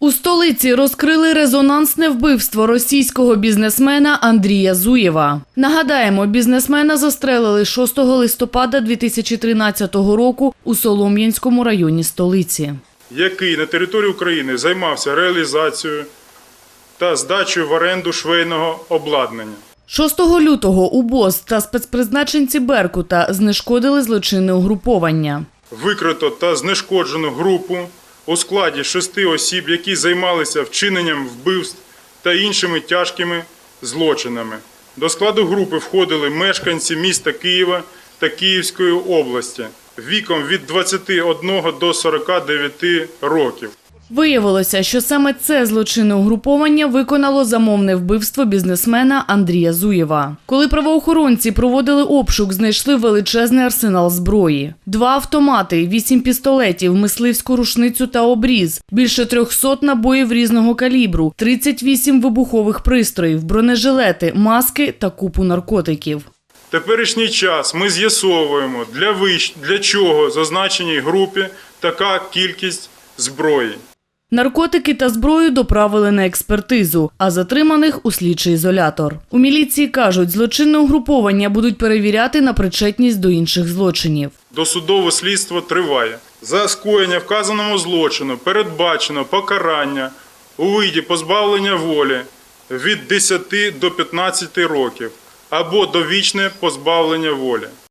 У столиці розкрили резонансне вбивство російського бізнесмена Андрія Зуєва. Нагадаємо, бізнесмена застрелили 6 листопада 2013 року у Солом'янському районі столиці. який на території України займався реалізацією та здачею в оренду швейного обладнання. 6 лютого УБОЗ та спецпризначенці Беркута знешкодили злочинне угруповання. Викрито та знешкоджено групу у складі шести осіб, які займалися вчиненням вбивств та іншими тяжкими злочинами. До складу групи входили мешканці міста Києва та Київської області віком від 21 до 49 років. Виявилося, що саме це злочинне угруповання виконало замовне вбивство бізнесмена Андрія Зуєва. Коли правоохоронці проводили обшук, знайшли величезний арсенал зброї: два автомати, вісім пістолетів, мисливську рушницю та обріз, більше 300 набоїв різного калібру, 38 вибухових пристроїв, бронежилети, маски та купу наркотиків. Теперішній час ми з'ясовуємо, для, вищ... для чого зазначеній групі така кількість зброї. Наркотики та зброю доправили на експертизу, а затриманих у слідчий ізолятор. У міліції кажуть, злочинне угруповання будуть перевіряти на причетність до інших злочинів. Досудове слідство триває. За скоєння вказаного злочину передбачено покарання у виді позбавлення волі від 10 до 15 років або довічне позбавлення волі.